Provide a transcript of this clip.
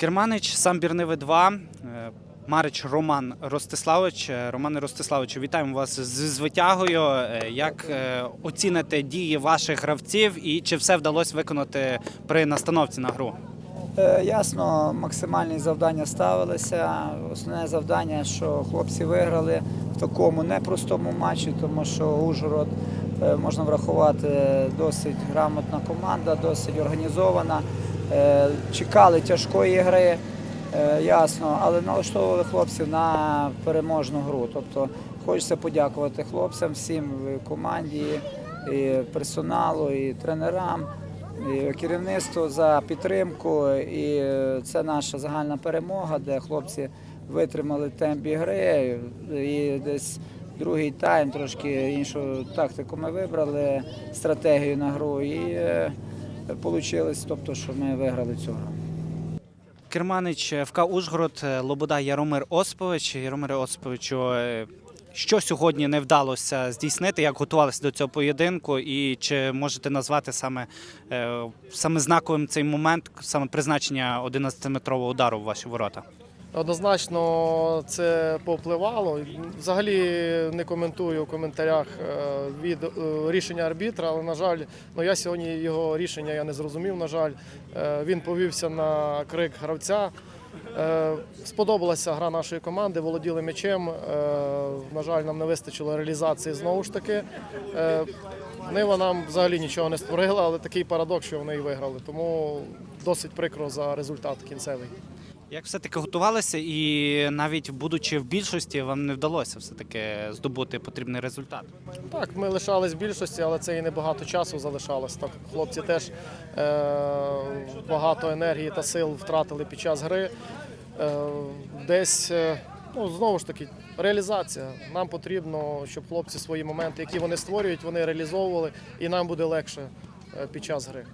Керманич, сам Бірниви 2, е, Марич Роман Ростиславович. Е, Романе Ростиславовичу, вітаємо вас з звитягою. Е, Як оціните дії ваших гравців і чи все вдалося виконати при настановці на гру? Е, Ясно, максимальні завдання ставилися. Основне завдання, що хлопці виграли в такому непростому матчі, тому що Ужгород е, можна врахувати досить грамотна команда, досить організована. Е, Чекали тяжкої гри, ясно, але налаштовували хлопців на переможну гру. Тобто хочеться подякувати хлопцям, всім в команді, і персоналу, і тренерам керівництву за підтримку. І це наша загальна перемога, де хлопці витримали темп гри. І десь другий тайм, трошки іншу тактику ми вибрали, стратегію на гру. І вийшло, тобто, що ми виграли цю гру. Керманич, е, ФК Ужгород, е, Лобода Яромир Осипович. Яромире Осиповичу, е, що сьогодні не вдалося здійснити, як готувалися до цього поєдинку, і чи можете назвати саме, е, саме знаковим цей момент, саме призначення 11-метрового удару в ваші ворота? Однозначно це повпливало. Взагалі не коментую в коментарях е, від е, рішення арбітра, але на жаль, ну я сьогодні його рішення я не зрозумів. На жаль, він повівся на крик гравця. Е, Сподобалася гра нашої команди, володіли м'ячем. Е, На жаль, нам не вистачило реалізації знову ж таки. Е, Нива нам взагалі нічого не створила, але такий парадокс, що вони і виграли. Тому досить прикро за результат кінцевий. Як все-таки готувалися, і навіть будучи в більшості, вам не вдалося все-таки здобути потрібний результат? Так, ми лишались в більшості, але це і небагато часу залишалось. Так, хлопці теж е, багато енергії та сил втратили під час гри. Е, десь, е, ну, знову ж таки, реалізація. Нам потрібно, щоб хлопці свої моменти, які вони створюють, вони реалізовували, і нам буде легше е, під час гри.